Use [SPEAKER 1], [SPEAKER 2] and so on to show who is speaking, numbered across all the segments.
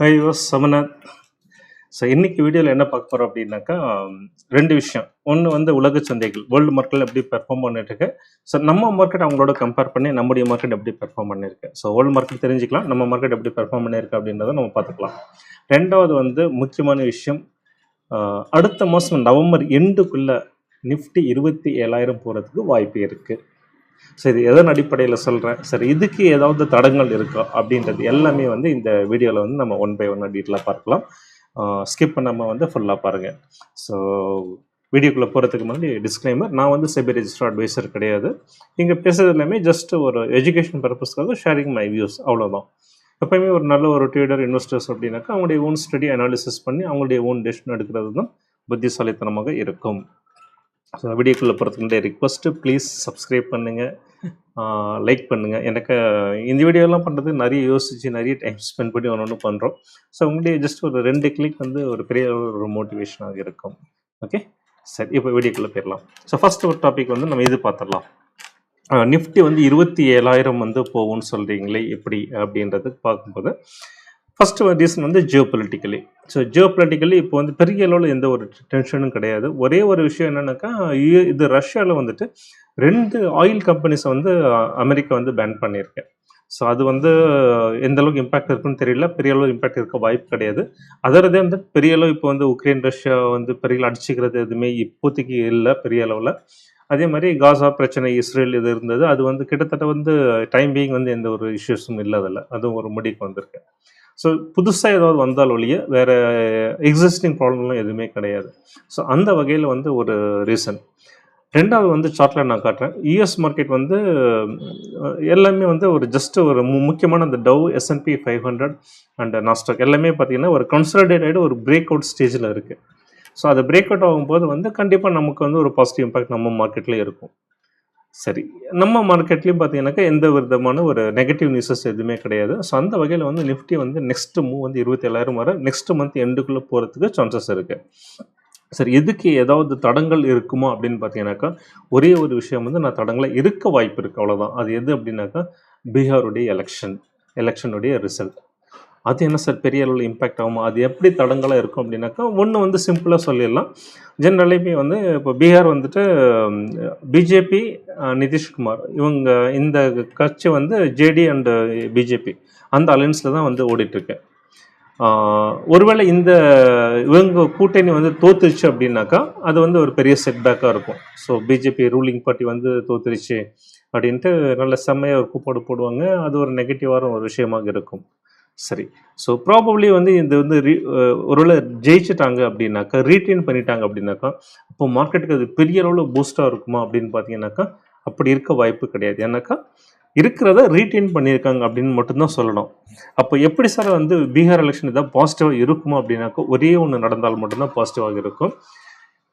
[SPEAKER 1] High was Samnath so இன்னைக்கு வீடியோவில் என்ன பார்க்க போகிறோம் அப்படின்னாக்கா ரெண்டு விஷயம். ஒன்று வந்து உலக சந்தைகள் வேர்ல்டு மார்க்கெட் எப்படி பெர்ஃபார்ம் பண்ணிட்டு இருக்கு. ஸோ நம்ம மார்க்கெட் அவங்களோட கம்பேர் பண்ணி நம்முடைய மார்க்கெட் எப்படி பெர்ஃபார்ம் பண்ணியிருக்கு ஸோ வேர்ல்டு மார்க்கெட் தெரிஞ்சுக்கலாம் நம்ம மார்க்கெட் எப்படி பெர்ஃபார்ம் பண்ணியிருக்கு அப்படின்றத நம்ம பார்த்துக்கலாம். ரெண்டாவது வந்து முக்கியமான விஷயம் அடுத்த மாதம் நவம்பர் எண்டுக்குள்ளே நிஃப்டி இருபத்தி ஏழாயிரம் போகிறதுக்கு வாய்ப்பு இருக்குது சரி எதன் அடிப்படையில் சொல்கிறேன் சரி இதுக்கு ஏதாவது தடங்கள் இருக்கா? அப்படின்றது எல்லாமே வந்து இந்த வீடியோவில் வந்து நம்ம ஒன் பை ஒன்னாக டீட்டெயிலாக பார்க்கலாம். ஸ்கிப் பண்ணாமல் வந்து ஃபுல்லாக பாருங்கள் ஸோ வீடியோக்குள்ளே போகிறதுக்கு முன்னாடி டிஸ்க்ளைமர் நான் வந்து செபி ரெஜிஸ்டர் அட்வைசர் கிடையாது. இங்கே பேசுறது எல்லாமே ஜஸ்ட் ஒரு எஜுகேஷன் பர்பஸ்க்காக ஷேரிங் மை வியூஸ் அவ்வளோதான் எப்பயுமே ஒரு நல்ல ஒரு ட்ரேடர் இன்வெஸ்டர்ஸ் அப்படின்னாக்கா அவங்களுடைய ஓன் ஸ்டடி அனாலிசிஸ் பண்ணி அவங்களுடைய ஓன் டெசிஷன் எடுக்கிறது தான் புத்திசாலித்தனமாக இருக்கும். ஸோ வீடியோக்குள்ளே போகிறதுக்கு ரிக்வஸ்ட்டு ப்ளீஸ் சப்ஸ்கிரைப் பண்ணுங்கள் லைக் பண்ணுங்கள் எனக்கு இந்த வீடியோலாம் பண்ணுறது நிறைய யோசித்து நிறைய டைம் ஸ்பெண்ட் பண்ணி ஒன்று ஒன்று பண்ணுறோம் ஸோ உங்களுடைய ஜஸ்ட் ஒரு ரெண்டு கிளிக் வந்து ஒரு பெரிய ஒரு மோட்டிவேஷனாக இருக்கும். ஓகே சரி இப்போ வீடியோக்குள்ளே போயிடலாம். ஸோ ஃபர்ஸ்ட் ஒரு டாபிக் வந்து நம்ம இது பார்த்துடலாம் நிஃப்டி வந்து இருபத்தி ஏழாயிரம் வந்து போகும்னு சொல்கிறீங்களே எப்படி? அப்படின்றது பார்க்கும்போது ஃபஸ்ட்டு ரீசன் வந்து geopolitically so geopolitically இப்போ வந்து பெரிய அளவில் எந்த ஒரு டென்ஷனும் கிடையாது. ஒரே ஒரு விஷயம் என்னென்னாக்கா இ- இது ரஷ்யாவில் வந்துட்டு ரெண்டு ஆயில் கம்பெனிஸை வந்து அமெரிக்கா வந்து பேன் பண்ணியிருக்கேன் ஸோ அது வந்து எந்த அளவுக்கு இம்பாக்ட் இருக்குன்னு தெரியல. பெரிய அளவு இம்பாக்ட் இருக்க வாய்ப்பு கிடையாது. அதரதே வந்து பெரிய அளவு இப்போ வந்து உக்ரைன் ரஷ்யா வந்து பெரிய அடிச்சுக்கிறது எதுவுமே இப்போதைக்கு இல்லை பெரிய அளவில். அதே மாதிரி காசா பிரச்சனை இஸ்ரேல் இது இருந்தது. அது வந்து கிட்டத்தட்ட வந்து டைம் பீயிங் வந்து எந்த ஒரு இஷ்யூஸும் இல்லை அதில். அதுவும் ஒரு முடிக்கு வந்திருக்கு. ஸோ புதுசாக ஏதாவது வந்தால் ஒழிய வேறு எக்ஸிஸ்டிங் ப்ராப்ளம்லாம் எதுவுமே கிடையாது. ஸோ அந்த வகையில் வந்து ஒரு ரீசன் ரெண்டாவது வந்து சார்ட்டில் நான் காட்டுறேன். யூஎஸ் மார்க்கெட் வந்து எல்லாமே வந்து ஒரு ஜஸ்ட் ஒரு மு- முக்கியமான அந்த Dow S and P five hundred and Nasdaq எல்லாமே பார்த்தீங்கன்னா ஒரு கன்சல்டேட் ஒரு பிரேக் அவுட் ஸ்டேஜில் இருக்குது ஸோ அது பிரேக் அவுட் ஆகும்போது வந்து கண்டிப்பாக நமக்கு வந்து ஒரு பாசிட்டிவ் இம்பாக்ட் நம்ம மார்க்கெட்லேயே இருக்கும். சரி. நம்ம மார்க்கெட்லேயும் பார்த்தீங்கன்னாக்கா எந்த விதமான ஒரு நெகட்டிவ் நியூஸஸ் எதுவுமே கிடையாது. ஸோ அந்த வகையில் வந்து நிஃப்டி வந்து நெக்ஸ்ட் மூவ் வந்து இருபத்தி ஏழாயிரம் வர நெக்ஸ்ட் மந்த் எண்டுக்குள்ளே போகிறதுக்கு சான்சஸ் இருக்குது சரி எதுக்கு ஏதாவது தடங்கள் இருக்குமா அப்படின்னு பார்த்தீங்கன்னாக்கா ஒரே ஒரு விஷயம் வந்து நான் தடங்களை இருக்க வாய்ப்பு இருக்குது அவ்வளோதான் அது எது அப்படின்னாக்கா பீகாருடைய எலெக்ஷன் எலெக்ஷனுடைய ரிசல்ட் அது என்ன சார் பெரிய அளவில் இம்பேக்ட் ஆகும்? அது எப்படி தடங்களாக இருக்கும் அப்படின்னாக்கா ஒன்று வந்து சிம்பிளாக சொல்லிடலாம். ஜென்ரலையுமே வந்து இப்போ பீகார் வந்துட்டு பிஜேபி நிதிஷ்குமார். இவங்க இந்த கட்சி வந்து ஜேடி அண்டு பிஜேபி அந்த அலைன்ஸில் தான் வந்து ஓடிட்டுருக்கு. ஒருவேளை இந்த இவங்க கூட்டணி வந்து தோத்துருச்சு அப்படின்னாக்கா அது வந்து ஒரு பெரிய செட்பேக்காக இருக்கும். ஸோ பிஜேபி ரூலிங் பார்ட்டி வந்து தோத்துருச்சு அப்படின்ட்டு நல்ல செம்மையாக ஒரு கூப்பாடு போடுவாங்க. அது ஒரு நெகட்டிவான ஒரு விஷயமாக இருக்கும். சரி. ஸோ ப்ராபப்ளி வந்து இது வந்து ரீ ஒருவேளை ஜெயிச்சிட்டாங்க அப்படின்னாக்கா ரீட்டைன் பண்ணிட்டாங்க அப்படின்னாக்கா அப்போ மார்க்கெட்டுக்கு அது பெரிய அளவில் பூஸ்டாக இருக்குமா அப்படின்னு பார்த்தீங்கன்னாக்கா அப்படி இருக்க வாய்ப்பு கிடையாது. ஏன்னாக்கா இருக்கிறத ரீட்டைன் பண்ணியிருக்காங்க அப்படின்னு மட்டும்தான் சொல்லணும். அப்போ எப்படி சார் வந்து பீகார் எலெக்ஷன் இதாக பாசிட்டிவாக இருக்குமா அப்படின்னாக்கா ஒரே ஒன்று நடந்தால் மட்டும்தான் பாசிட்டிவாக இருக்கும்.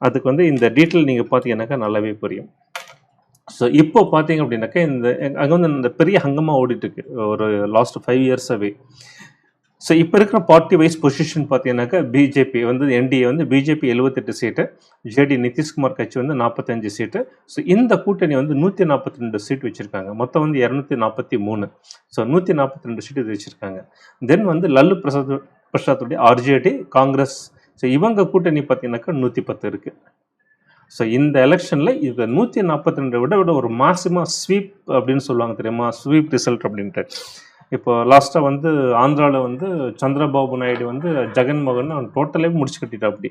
[SPEAKER 1] அதுக்கு வந்து இந்த டீட்டெயில் நீங்கள் பார்த்தீங்கன்னாக்கா நல்லாவே புரியும். ஸோ இப்போ பார்த்தீங்க அப்படின்னாக்கா இந்த அங்கே வந்து இந்த பெரிய ஹங்கமாக ஓடிட்டுருக்கு. ஒரு லாஸ்ட் ஃபைவ் இயர்ஸாகவே ஸோ இப்போ இருக்கிற பார்ட்டி வைஸ் பொசிஷன் பார்த்தீங்கன்னாக்கா பிஜேபி வந்து என்டிஏ வந்து பிஜேபி எழுபத்தெட்டு சீட்டு ஜேடி நிதிஷ்குமார் கட்சி வந்து நாற்பத்தஞ்சு சீட்டு ஸோ இந்த கூட்டணி வந்து நூற்றி நாற்பத்தி ரெண்டு சீட் வச்சுருக்காங்க. மொத்தம் வந்து இரநூத்தி நாற்பத்தி மூணு. ஸோ நூற்றி நாற்பத்தி ரெண்டு சீட் வச்சுருக்காங்க. தென் வந்து லல்லு பிரசாத் பிரசாத்துடைய ஆர்ஜேடி காங்கிரஸ். ஸோ இவங்க கூட்டணி பார்த்தீங்கன்னாக்கா நூற்றி பத்து இருக்குது ஸோ இந்த எலெக்ஷனில் இது நூற்றி நாற்பத்தி ரெண்டை விட விட ஒரு மாசமாக ஸ்வீப் அப்படின்னு சொல்லுவாங்க தெரியுமா? ஸ்வீப் ரிசல்ட் அப்படின்ட்டு. இப்போ லாஸ்ட்டாக வந்து ஆந்திராவில் வந்து சந்திரபாபு நாயுடு வந்து ஜெகன்மோகன் அவன் டோட்டலே முடிச்சு கட்டிட்டா அப்படி.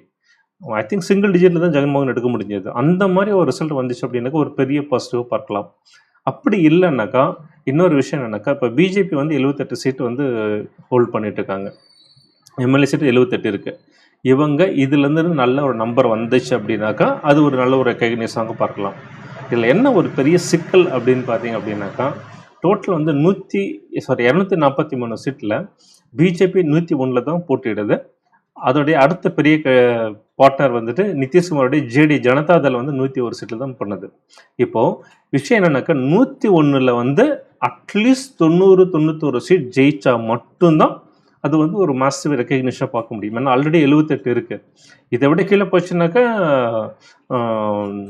[SPEAKER 1] ஐ திங்க் சிங்கிள் டிஜிட்டில் தான் ஜெகன்மோகன் எடுக்க முடிஞ்சது. அந்த மாதிரி ஒரு ரிசல்ட் வந்துச்சு அப்படின்னாக்கா ஒரு பெரிய பாசிட்டிவாக பார்க்கலாம். அப்படி இல்லைன்னாக்கா இன்னொரு விஷயம் என்னன்னாக்கா இப்போ பிஜேபி வந்து எழுபத்தெட்டு சீட்டு வந்து ஹோல்ட் பண்ணிட்டு இருக்காங்க. எம்எல்ஏ சீட்டு எழுபத்தெட்டு இருக்குது இவங்க இதுலேருந்து நல்ல ஒரு நம்பர் வந்துச்சு அப்படின்னாக்கா அது ஒரு நல்ல ஒரு ரெக்கக்னைஸாக பார்க்கலாம். இதில் என்ன ஒரு பெரிய சிக்கல் அப்படின்னு பார்த்தீங்க அப்படின்னாக்கா டோட்டல் வந்து நூற்றி சாரி இரநூத்தி நாற்பத்தி மூணு சீட்டில் பிஜேபி நூற்றி ஒன்றில் தான் போட்டியிடுது. அதோடைய அடுத்த பெரிய பார்ட்னர் வந்துட்டு நிதிஷ்குமாரோடைய ஜேடி ஜனதாதள் வந்து நூற்றி ஒரு சீட்டில் தான் பண்ணுது. இப்போது விஷயம் என்னென்னாக்கா நூற்றி ஒன்றில் வந்து அட்லீஸ்ட் தொண்ணூறு தொண்ணூத்தொரு சீட் ஜெயிச்சா மட்டும்தான் அது வந்து ஒரு மாசிவ் ரெக்கக்னிஷனாக பார்க்க முடியும். ஏன்னா ஆல்ரெடி எழுபத்தெட்டு இருக்குது இதை விட கீழே போச்சுனாக்கா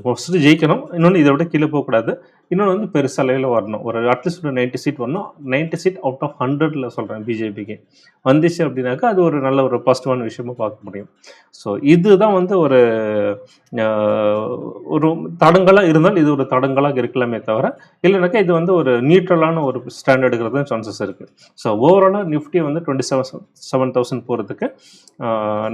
[SPEAKER 1] ஃபஸ்ட்டு ஜெயிக்கணும். இன்னொன்று இதை விட கீழே போகக்கூடாது. இன்னொன்று வந்து பெருசு அளவில் வரணும். ஒரு அட்லீஸ்ட் ஒரு நைன்ட்டி சீட் வரணும். நைன்ட்டி சீட் அவுட் ஆஃப் ஹண்ட்ரடில் சொல்கிறேன் பிஜேபிக்கு வந்துச்சு அப்படின்னாக்கா அது ஒரு நல்ல ஒரு பாசிட்டிவான விஷயமா பார்க்க முடியும். ஸோ இதுதான் வந்து ஒரு ஒரு தடங்கலாக இருந்தால் இது ஒரு தடங்கலாக இருக்கலாமே தவிர இல்லைனாக்கா இது வந்து ஒரு நியூட்ரலான ஒரு ஸ்டாண்ட் எடுக்கிறது சான்சஸ் இருக்குது ஸோ ஓவராலாக நிஃப்டி வந்து டுவெண்ட்டி செவன் செவன் தௌசண்ட் போகிறதுக்கு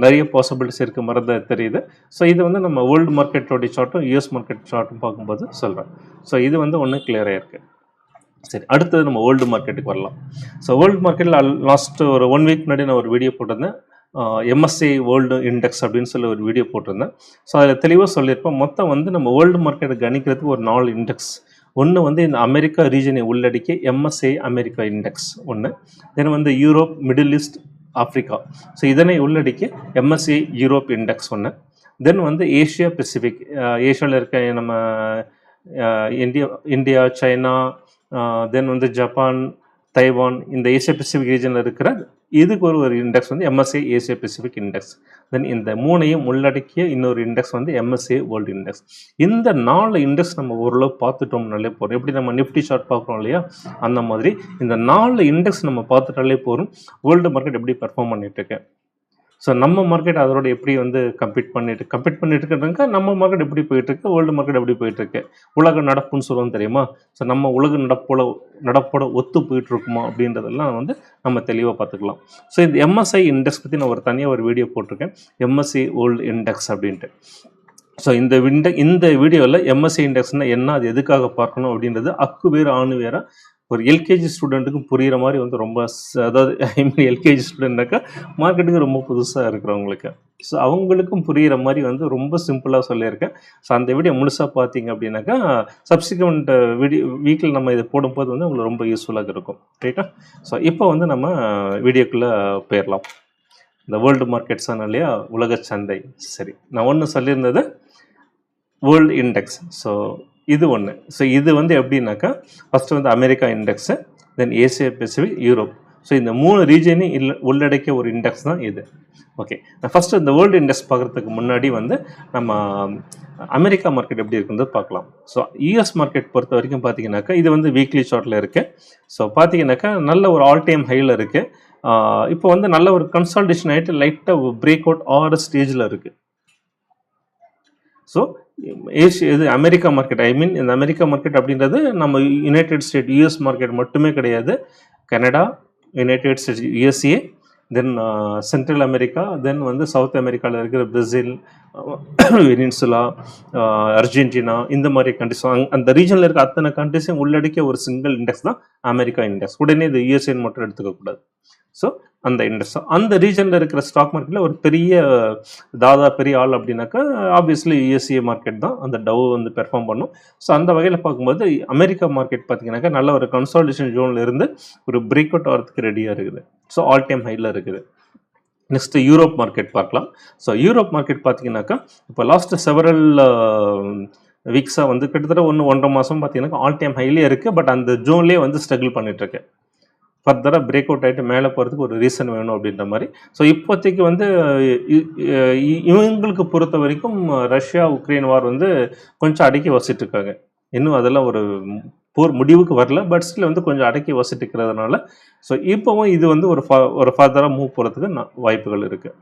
[SPEAKER 1] நிறைய பாசிபிலிட்டிஸ் இருக்குது மறந்து தெரியுது. ஸோ இது வந்து நம்ம வேர்ல்டு மார்க்கெட்டோடைய சார்ட்டும் யூஎஸ் மார்க்கெட் சார்ட்டும் பார்க்கும்போது சொல்கிறேன் ஸோ இது வந்து ஒன்று கிளியராக இருக்குது சரி அடுத்தது நம்ம வேர்ல்டு மார்க்கெட்டுக்கு வரலாம். ஸோ வேர்ல்டு மார்க்கெட்டில் லாஸ்ட் ஒரு ஒன் வீக் முன்னாடி நான் ஒரு வீடியோ போட்டிருந்தேன். எம்எஸ்சி வேர்ல்டு இண்டெக்ஸ் அப்படின்னு சொல்லி ஒரு வீடியோ போட்டிருந்தேன். ஸோ அதில் தெளிவாக சொல்லியிருப்போம் மொத்தம் வந்து நம்ம வேர்ல்டு மார்க்கெட்டை கணிக்கிறதுக்கு ஒரு நாலு இண்டெக்ஸ் ஒன்று வந்து இந்த அமெரிக்கா ரீஜனை உள்ளடக்கி எம்எஸ்ஏ அமெரிக்கா இண்டெக்ஸ் ஒன்று தென் வந்து Europe Middle East Africa so இதனை உள்ளடக்கி எம்எஸ்சி யூரோப் இண்டெக்ஸ் ஒன்று தென் வந்து ஏஷியா பெசிபிக் ஏஷியாவில் இருக்க நம்ம இந்தியா இந்தியா சைனா தென் வந்து ஜப்பான் தைவான் இந்த ஏசியா பெசிபிக் ரீஜனில் இருக்கிற இதுக்கு ஒரு ஒரு இண்டெக்ஸ் வந்து MSCI Asia Pacific index then இந்த மூணையும் உள்ளடக்கிய இன்னொரு இண்டெக்ஸ் வந்து எம்எஸ்ஏ வேர்ல்டு இண்டெக்ஸ் இந்த நாலு இண்டெக்ஸ் நம்ம ஓரளவு பார்த்துட்டோம்னாலே போகிறோம் எப்படி நம்ம நிஃப்டி ஷார்ட் பார்க்குறோம் இல்லையா? அந்த மாதிரி இந்த நாலு இண்டெக்ஸ் நம்ம பார்த்துட்டாலே போதும். வேர்ல்டு மார்க்கெட் எப்படி பெர்ஃபார்ம் பண்ணிட்டு இருக்கேன் ஸோ நம்ம மார்க்கெட் அதோட எப்படி வந்து கம்பீட் பண்ணிட்டு கம்பீட் பண்ணிட்டு இருக்கிறதுக்கு நம்ம மார்க்கெட் எப்படி போயிட்டு இருக்கு வேர்ல்டு மார்க்கெட் எப்படி போயிட்டு இருக்கு உலக நடப்புன்னு சொல்லுவோம் தெரியுமா? ஸோ நம்ம உலக நடப்போட நடப்போட ஒத்து போயிட்டு இருக்குமா அப்படின்றதெல்லாம் வந்து நம்ம தெளிவாக பார்த்துக்கலாம். ஸோ இந்த எம்எஸ்ஐ இண்டெக்ஸ் பற்றி நான் ஒரு தனியாக ஒரு வீடியோ போட்டிருக்கேன். எம்எஸ்சி வேர்ல்டு இண்டெக்ஸ் அப்படின்ட்டு. ஸோ இந்த விண்ட இந்த வீடியோவில் எம்எஸ்சி இண்டெக்ஸ்னால் என்ன அது எதுக்காக பார்க்கணும் அப்படின்றது அக்கு வேறு ஆணு வேற ஒரு எல்கேஜி ஸ்டூடெண்ட்டுக்கும் புரிகிற மாதிரி வந்து ரொம்ப அதாவது ஐ மீன் எல்கேஜி ஸ்டூடெண்ட்னாக்கா மார்க்கெட்டுக்கு ரொம்ப புதுசாக இருக்கிறவங்களுக்கு. ஸோ அவங்களுக்கும் புரிகிற மாதிரி வந்து ரொம்ப சிம்பிளாக சொல்லியிருக்கேன். ஸோ அந்த வீடியோ முழுசாக பார்த்தீங்க அப்படின்னாக்கா சப்சிக்வெண்ட் வீடியோ வீக்கில் நம்ம இதை போடும்போது வந்து உங்களுக்கு ரொம்ப யூஸ்ஃபுல்லாக இருக்கும். ரைட்டா ஸோ இப்போ வந்து நம்ம வீடியோக்குள்ளே போயிடலாம். இந்த வேர்ல்டு மார்க்கெட் இல்லையா? உலக சந்தை. சரி. நான் ஒன்று சொல்லியிருந்தது வேர்ல்டு இண்டெக்ஸ் ஸோ இது ஒன்று ஸோ இது வந்து எப்படின்னாக்கா ஃபஸ்ட்டு வந்து America index then Asia Pacific Europe so இந்த மூணு ரீஜனையும் இல்லை உள்ளடக்கிய ஒரு இண்டெக்ஸ் தான் இது. ஓகே நான் ஃபஸ்ட்டு இந்த வேர்ல்டு இண்டெக்ஸ் பார்க்குறதுக்கு முன்னாடி வந்து நம்ம அமெரிக்கா மார்க்கெட் எப்படி இருக்குன்னு பார்க்கலாம். ஸோ யூஎஸ் மார்க்கெட் பொறுத்த வரைக்கும் பார்த்தீங்கன்னாக்கா இது வந்து வீக்லி ஷார்ட்டில் இருக்குது ஸோ பார்த்தீங்கன்னாக்கா நல்ல ஒரு ஆல் டைம் ஹையில் இருக்குது இப்போ வந்து நல்ல ஒரு கன்சல்டேஷன் ஆகிட்டு லைட்டாக பிரேக் அவுட் ஆறு ஸ்டேஜில் இருக்குது ஸோ ஏஷியா இது அமெரிக்கா மார்க்கெட் ஐ மீன் இந்த அமெரிக்கா மார்க்கெட் அப்படின்றது நம்ம யுனைடெட் ஸ்டேட் யூஎஸ் மார்க்கெட் மட்டுமே கிடையாது. Canada United States USA then Central America then வந்து சவுத் அமெரிக்காவில் இருக்கிற பிரேசில் வெனின்சுலா அர்ஜென்டினா இந்த மாதிரி கண்ட்ரிஸ் அந்த ரீஜனில் இருக்க அத்தனை கண்ட்ரிஸையும் உள்ளடக்கிய ஒரு சிங்கிள் இண்டெக்ஸ் தான் அமெரிக்கா இண்டெக்ஸ் உடனே இது யூஎஸ்ஏன்னு மட்டும் எடுத்துக்கக்கூடாது ஸோ அந்த இண்டெக்ஸ் அந்த ரீஜனில் இருக்கிற ஸ்டாக் மார்க்கெட்டில் ஒரு பெரிய தாதா பெரிய ஆள் அப்படின்னாக்கா ஆப்வியஸ்லி யூஎஸ்ஏ மார்க்கெட் தான். அந்த டவ் வந்து பெர்ஃபார்ம் பண்ணும். ஸோ அந்த வகையில் பார்க்கும்போது அமெரிக்கா மார்க்கெட் பார்த்தீங்கன்னாக்கா நல்ல ஒரு கன்சால்டேஷன் ஜோனில் இருந்து ஒரு பிரேக் அவுட் ஆகிறதுக்கு ரெடியாக இருக்குது. ஸோ ஆல் டைம் ஹையில் இருக்குது. நெக்ஸ்ட் யூரோப் மார்க்கெட் பார்க்கலாம். ஸோ யூரோப் மார்க்கெட் பார்த்தீங்கன்னாக்கா இப்போ லாஸ்ட் செவரல் வீக்ஸாக வந்து கிட்டத்தட்ட ஒன்று ஒன்றரை மாதம் பார்த்தீங்கன்னா ஆல் டைம் ஹைலே இருக்குது பட் அந்த ஜோன்லேயே வந்து ஸ்ட்ரகிள் பண்ணிகிட்ருக்கு ஃபர்தராக பிரேக் அவுட் ஆகிட்டு மேலே போகிறதுக்கு ஒரு ரீசன் வேணும் அப்படின்ற மாதிரி. ஸோ இப்போதைக்கு வந்து இ- இ- இவங்களுக்கு பொறுத்த வரைக்கும் ரஷ்யா உக்ரைன் வார் வந்து கொஞ்சம் அடக்கி வசிட்டு இருக்காங்க இன்னும் அதெல்லாம் ஒரு போர் முடிவுக்கு வரல பட் ஸ்டில் வந்து கொஞ்சம் அடக்கி வசிட்டு இருக்கிறதுனால ஸோ இப்போவும் இது வந்து ஒரு ஃபா ஒரு ஃபர்தராக மூவ் போகிறதுக்கு வாய்ப்புகள் இருக்குது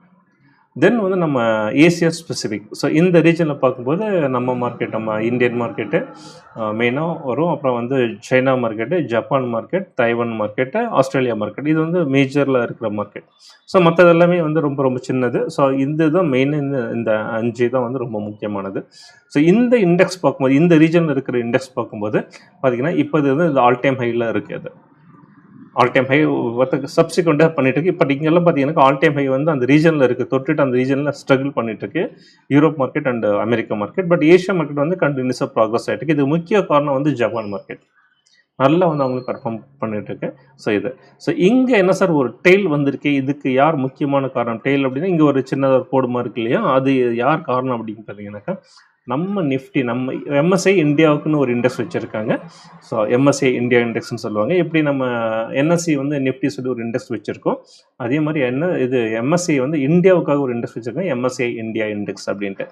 [SPEAKER 1] தென் வந்து நம்ம ஏசியா ஸ்பெசிஃபிக் ஸோ இந்த ரீஜனில் பார்க்கும்போது நம்ம மார்க்கெட் நம்ம இந்தியன் மார்க்கெட்டு மெயினாக வரும். அப்புறம் வந்து China market Japan market Taiwan market Australia market இது வந்து மேஜரில் இருக்கிற மார்க்கெட் ஸோ மற்றது எல்லாமே வந்து ரொம்ப ரொம்ப சின்னது. ஸோ இந்த தான் மெயின் இந்த இந்த அஞ்சு தான் வந்து ரொம்ப முக்கியமானது. ஸோ இந்த இண்டெக்ஸ் பார்க்கும்போது இந்த ரீஜனில் இருக்கிற இண்டெக்ஸ் பார்க்கும்போது பார்த்திங்கன்னா இப்போ இது வந்து ஆல் டைம் ஹையில் இருக்குது அது. ஆல் டைம் ஹை சப்சிக்வெண்ட்டாக பண்ணிட்டு இருக்கு இப்போ இங்கெல்லாம் பார்த்தீங்கன்னா ஆல் டைம் ஹை வந்து அந்த ரீஜனில் இருக்குது தொட்டுட்டு அந்த ரீஜனில் ஸ்ட்ரகிள் பண்ணிட்டு இருக்கு Europe market and America market but Asia market வந்து கண்டினியூஸாக ப்ராக்ரஸ் ஆகிட்டு இருக்கு இது முக்கிய காரணம் வந்து ஜப்பான் மார்க்கெட் நல்லா வந்து அவங்களுக்கு பர்ஃபார்ம் பண்ணிட்டு இருக்கு ஸோ இது. ஸோ இங்கே என்ன சார் ஒரு டெய்ல் வந்திருக்கு. இதுக்கு யார் முக்கியமான காரணம்? டெய்ல் அப்படின்னா இங்கே ஒரு சின்னதாக ஒரு போடுமா இருக்கு இல்லையா? அது யார் காரணம் அப்படின்னு பார்த்தீங்கன்னாக்கா நம்ம நிஃப்டி நம்ம எம்எஸ்ஐ இந்தியாவுக்குன்னு ஒரு இண்டெக்ஸ் வச்சுருக்காங்க. ஸோ எம்எஸ்ஐ இந்தியா இண்டெக்ஸ்னு சொல்லுவாங்க. எப்படி நம்ம என்எஸ்சி வந்து நிஃப்டி சொல்லி ஒரு இண்டெக்ஸ் வச்சுருக்கோம். அதே மாதிரி என்ன இது எம்எஸ்சி வந்து இந்தியாவுக்காக ஒரு இண்டெக்ஸ் வச்சுருக்காங்க. எம்எஸ்ஐ இந்தியா இண்டெக்ஸ் அப்படின்ட்டு.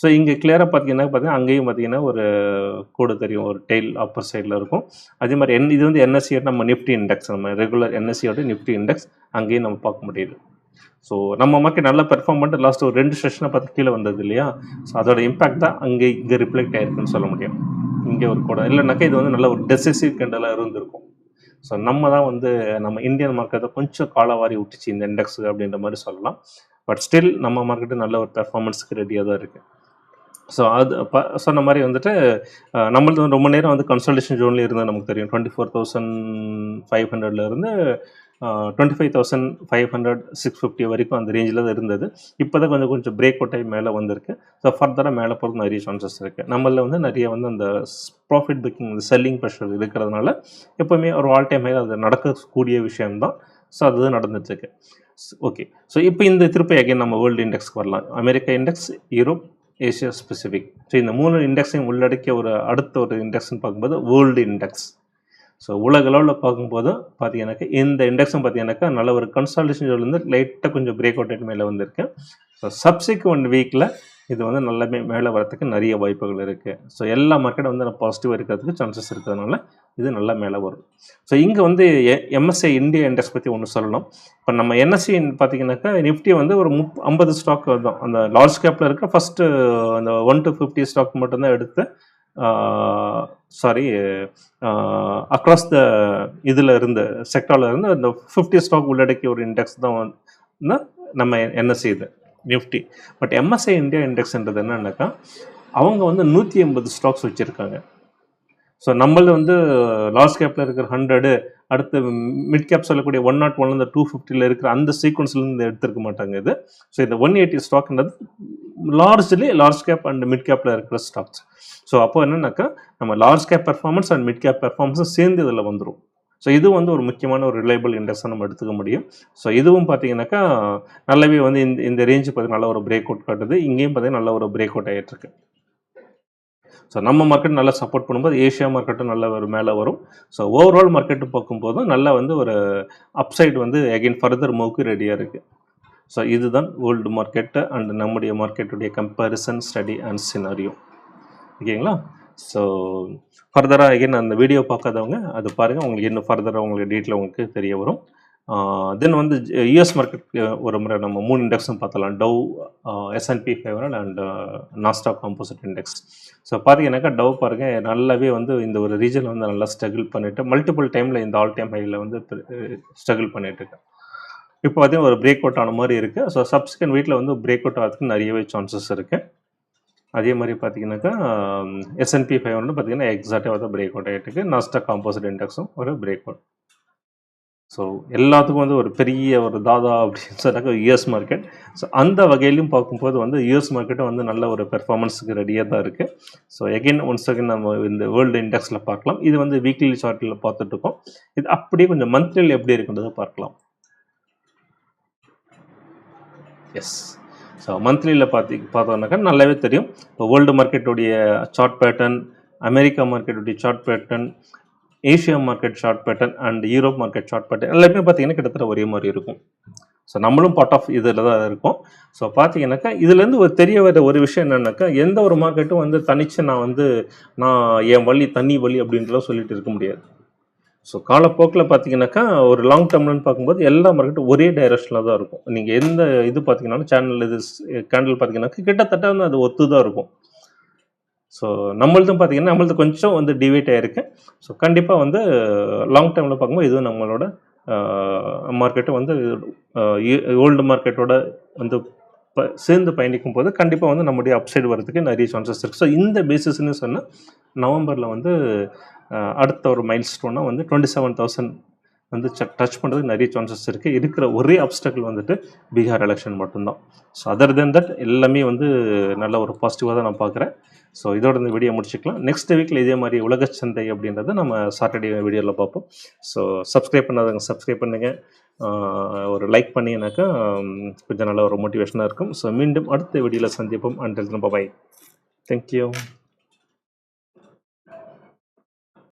[SPEAKER 1] ஸோ இங்கே கிளியராக பார்த்தீங்கன்னா பார்த்தீங்கன்னா அங்கேயும் பார்த்தீங்கன்னா ஒரு கோடு தெரியும். ஒரு டெய்ல் அப்பர் சைடில் இருக்கும். அதே மாதிரி என் இது வந்து என்எஸ்சியோட நம்ம நிஃப்டி இண்டெக்ஸ் நம்ம ரெகுலர் என்எஸ்சியோட நிஃப்டி இண்டெக்ஸ் அங்கேயும் நம்ம பார்க்க முடியுது. ஸோ நம்ம மார்க்கெட் நல்லா பெர்ஃபார்ம் பண்ணிட்டு லாஸ்ட் ஒரு ரெண்டு செஷனை பார்த்து கீழே வந்தது இல்லையா? ஸோ அதோட இம்பாக்ட் தான் அங்கே இங்கே ரிஃப்ளெக்ட் ஆயிருக்குன்னு சொல்ல முடியும். இங்கே ஒரு கூட. இல்லைனாக்கா இது வந்து நல்ல ஒரு டெசிசிவ் கண்டலாக இருந்திருக்கும். ஸோ நம்ம தான் வந்து நம்ம இந்தியன் மார்க்கெட்டை கொஞ்சம் காலவாரி விட்டுச்சு இந்த இண்டெக்ஸ் அப்படின்ற மாதிரி சொல்லலாம். பட் ஸ்டில் நம்ம மார்க்கெட்டு நல்ல ஒரு பெர்ஃபார்மன்ஸுக்கு ரெடியாக தான் இருக்குது ஸோ அது ப சொன்ன மாதிரி வந்துட்டு நம்மளது வந்து ரொம்ப நேரம் வந்து கன்சல்டேஷன் ஜோன்லேயே இருந்தால் நமக்கு தெரியும். டுவெண்ட்டி ஃபோர் தௌசண்ட் ஃபைவ் ஹண்ட்ரட்லேருந்து twenty five thousand five hundred six fifty வரைக்கும் அந்த ரேஞ்சில் தான் இருந்தது. இப்போ தான் கொஞ்சம் கொஞ்சம் பிரேக் அவுட் ஆகி மேலே வந்திருக்கு. ஸோ ஃபர்தராக மேலே போகிறது நிறைய சான்சஸ் இருக்குது நம்மளில் வந்து நிறைய வந்து அந்த ப்ராஃபிட் புக்கிங் செல்லிங் ப்ரெஷர் இருக்கிறதுனால எப்போவுமே ஒரு ஆல் டைம் அது நடக்கக்கூடிய விஷயம்தான். ஸோ அதுதான் நடந்துட்டுருக்கு. ஓகே ஸோ இப்போ இந்த திருப்பி அகைன் நம்ம வேர்ல்டு இண்டெக்ஸ்க்கு வரலாம். America index Europe Asia Pacific so இந்த மூணு இண்டெக்ஸையும் உள்ளடக்கிய ஒரு அடுத்த ஒரு இண்டெக்ஸ்னு பார்க்கும்போது வேர்ல்டு இண்டெக்ஸ் ஸோ உலக அளவில் பார்க்கும்போது பார்த்தீங்கன்னாக்கா இந்த இண்டெக்ஸும் பார்த்தீங்கன்னாக்கா நல்ல ஒரு கன்சல்டேஷன் இருந்து லைட்டாக கொஞ்சம் பிரேக் அவுட் மேலே வந்திருக்கு. ஸோ சப்சிக்வெண்ட் வீக்கில் இது வந்து நல்லாமே மேலே வரத்துக்கு நிறைய வாய்ப்புகள் இருக்குது ஸோ எல்லா மார்க்கெட்டும் வந்து பாசிட்டிவாக இருக்கிறதுக்கு சான்சஸ் இருக்கிறதுனால இது நல்லா மேலே வரும். ஸோ இங்கே வந்து எம்எஸ்ஐ இந்தியா இண்டெக்ஸ் பற்றி ஒன்று சொல்லணும். இப்போ நம்ம என்எஸ்சி பார்த்தீங்கன்னாக்கா நிஃப்டி வந்து ஒரு முப் ஐம்பது ஸ்டாக் தான் அந்த லார்ஜ் கேப்பில் இருக்க ஃபஸ்ட்டு அந்த ஒன் டு ஃபிஃப்டி ஸ்டாக் மட்டும்தான் எடுத்து சாரி அக்ராஸ் த இதில் இருந்து செக்டாரில் இருந்து அந்த ஃபிஃப்டி ஸ்டாக் உள்ளடக்கிய ஒரு இண்டெக்ஸ் தான் வந்து நம்ம என்ன செய்யுது? நிஃப்டி பட் எம்எஸ்ஐ இந்தியா இண்டெக்ஸ்ன்றது என்னன்னாக்கா அவங்க வந்து நூற்றி எண்பது ஸ்டாக்ஸ் வச்சுருக்காங்க. ஸோ நம்மளது வந்து லார்ஜ் கேப்பில் இருக்கிற ஹண்ட்ரடு அடுத்து மிட் கேப் சொல்லக்கூடிய ஒன் நாட் ஒன் இந்த டூ ஃபிஃப்டியில் இருக்கிற அந்த சீக்வன்ஸ்லேருந்து எடுத்துருக்க மாட்டாங்க இது. ஸோ இந்த one eighty ஸ்டாக்ன்றது largely large cap and mid கேப்பில் இருக்கிற ஸ்டாக்ஸ் ஸோ அப்போ என்னன்னாக்கா நம்ம large cap performance and mid cap பெர்ஃபார்மன்ஸும் சேர்ந்து இதில் வந்துடும் ஸோ இது வந்து ஒரு முக்கியமான ஒரு ரிலையபிள் இண்டெக்ஸாக நம்ம எடுத்துக்க முடியும். ஸோ இதுவும் பார்த்தீங்கன்னாக்கா நல்லாவே வந்து இந்த இந்த ரேஞ்சு பார்த்தீங்கன்னா நல்ல ஒரு பிரேக் அவுட் காட்டுது. இங்கேயும் பார்த்தீங்கன்னா நல்ல ஒரு பிரேக் அவுட் ஆகிட்டுருக்கு ஸோ நம்ம மார்க்கெட் நல்லா சப்போர்ட் பண்ணும்போது ஏஷியா மார்க்கெட்டும் நல்ல ஒரு மேலே வரும். ஸோ ஓவரால் மார்க்கெட்டு பார்க்கும்போதும் நல்லா வந்து ஒரு அப்சைட் வந்து அகைன் ஃபர்தர் மூவ்க்கு ரெடியாக இருக்குது ஸோ இதுதான் வேர்ல்டு மார்க்கெட்டு அண்ட் நம்முடைய மார்க்கெட்டுடைய கம்பேரிசன் ஸ்டடி அண்ட் சினாரியோ ஓகேங்களா ஸோ ஃபர்தராக அகைன் அந்த வீடியோ பார்க்காதவங்க அது பாருங்கள் உங்களுக்கு இன்னும் ஃபர்தராக உங்களுக்கு டீட்டெயில் உங்களுக்கு தெரிய வரும். தென் வந்து யூஎஸ் மார்க்கெட் ஒரு முறை நம்ம மூணு இண்டெக்ஸும் பார்த்தலாம் Dow S and P five hundred and Nasdaq composite index so பார்த்தீங்கன்னாக்கா டவ் பாருங்கள் நல்லாவே வந்து இந்த ஒரு ரீஜன் வந்து நல்லா ஸ்ட்ரகிள் பண்ணிட்டு மல்டிபிள் டைமில் இந்த ஆல் டைம் ஹையில் வந்து ஸ்ட்ரகிள் பண்ணிகிட்டு இருக்கேன் இப்போ பார்த்தீங்கன்னா ஒரு பிரேக் அவுட் ஆன மாதிரி இருக்குது ஸோ சப்சிக்வெண்ட் வீட்டில் வந்து பிரேக் அவுட் ஆகிறதுக்கு நிறையவே சான்சஸ் இருக்குது அதே மாதிரி பார்த்தீங்கன்னாக்கா எஸ்என்பி ஃபைவ் ஹண்ட்ரட் பார்த்தீங்கன்னா எக்ஸாக்டாக வந்து பிரேக் அவுட் ஆகிட்டு இருக்கு நாஸ்டாக் காம்போசிட் இண்டெக்ஸும் ஒரு பிரேக் அவுட் ஸோ எல்லாத்துக்கும் வந்து ஒரு பெரிய ஒரு தாதா அப்படின்னு சொன்னாக்க யூஎஸ் மார்க்கெட் ஸோ அந்த வகையிலும் பார்க்கும்போது வந்து யூஎஸ் மார்க்கெட்டும் வந்து நல்ல ஒரு பெர்ஃபார்மன்ஸுக்கு ரெடியாக தான் இருக்குது ஸோ எகைன் ஒன்ஸ் அகெயின் நம்ம இந்த வேர்ல்டு இண்டெக்ஸில் பார்க்கலாம். இது வந்து வீக்லி சார்ட்டில் பார்த்துட்டு இருக்கோம். இது அப்படியே கொஞ்சம் மந்த்லியில் எப்படி இருக்குன்றதை பார்க்கலாம். எஸ் ஸோ மந்த்லியில் பார்த்தி பார்த்தோம்னாக்கா நல்லாவே தெரியும். இப்போ வேர்ல்டு மார்க்கெட்டுடைய chart pattern America மார்க்கெட்டுடைய chart pattern Asia market chart pattern and Europe market chart pattern எல்லாமே பார்த்தீங்கன்னா கிட்டத்தட்ட ஒரே மாதிரி இருக்கும். ஸோ நம்மளும் பார்ட் ஆஃப் இதில் தான் இருக்கும். ஸோ பார்த்தீங்கன்னாக்கா இதுலேருந்து ஒரு தெரிய வர ஒரு விஷயம் என்னென்னாக்கா எந்த ஒரு மார்க்கெட்டும் வந்து தனிச்சு நான் வந்து நான் என் வழி தண்ணி வழி அப்படின்றலாம் சொல்லிட்டு இருக்க முடியாது. ஸோ காலப்போக்கில் பார்த்தீங்கன்னாக்கா ஒரு லாங் டேர்ம்லன்னு பார்க்கும்போது எல்லா மார்க்கெட்டும் ஒரே டைரக்ஷனில் தான் இருக்கும். நீங்கள் எந்த இது பார்த்தீங்கன்னாலும் சேனல் இது கேண்டில் பார்த்தீங்கன்னாக்கா கிட்டத்தட்ட வந்து அது ஒத்து தான் இருக்கும். ஸோ நம்மளதும் பார்த்தீங்கன்னா நம்மளது கொஞ்சம் வந்து டிவைட் ஆகிருக்கு ஸோ கண்டிப்பாக வந்து லாங் டேர்மில் பார்க்கும்போது இதுவும் நம்மளோட மார்க்கெட்டு வந்து ஓல்டு மார்க்கெட்டோட வந்து ப சேர்ந்து பயணிக்கும் போது கண்டிப்பாக வந்து நம்முடைய அப்சைடு வரதுக்கு நிறைய சான்சஸ் இருக்குது ஸோ இந்த பேசிஸ்ன்னு சொன்னால் நவம்பரில் வந்து அடுத்த ஒரு மைல் ஸ்டோனாக வந்து டுவெண்ட்டி செவன் தௌசண்ட் வந்து டச் பண்ணுறதுக்கு நிறைய சான்சஸ் இருக்குது இருக்கிற ஒரே அப்டக்கிள் வந்துட்டு பீகார் எலெக்ஷன் மட்டும்தான். ஸோ அதர் தென் தட் எல்லாமே வந்து நல்ல ஒரு பாசிட்டிவாக தான் நான் பார்க்குறேன் ஸோ இதோட இந்த வீடியோ முடிச்சுக்கலாம். நெக்ஸ்ட் வீக்கில் இதே மாதிரி உலக சந்தை அப்படின்றத நம்ம சாட்டர்டே வீடியோவில் பார்ப்போம். ஸோ சப்ஸ்கிரைப் பண்ணாதவங்க சப்ஸ்கிரைப் பண்ணுங்கள் ஒரு லைக் பண்ணிங்கனாக்கா கொஞ்சம் நல்ல ஒரு மோட்டிவேஷனாக இருக்கும். ஸோ மீண்டும் அடுத்த வீடியோவில் சந்திப்போம். Until bye thank you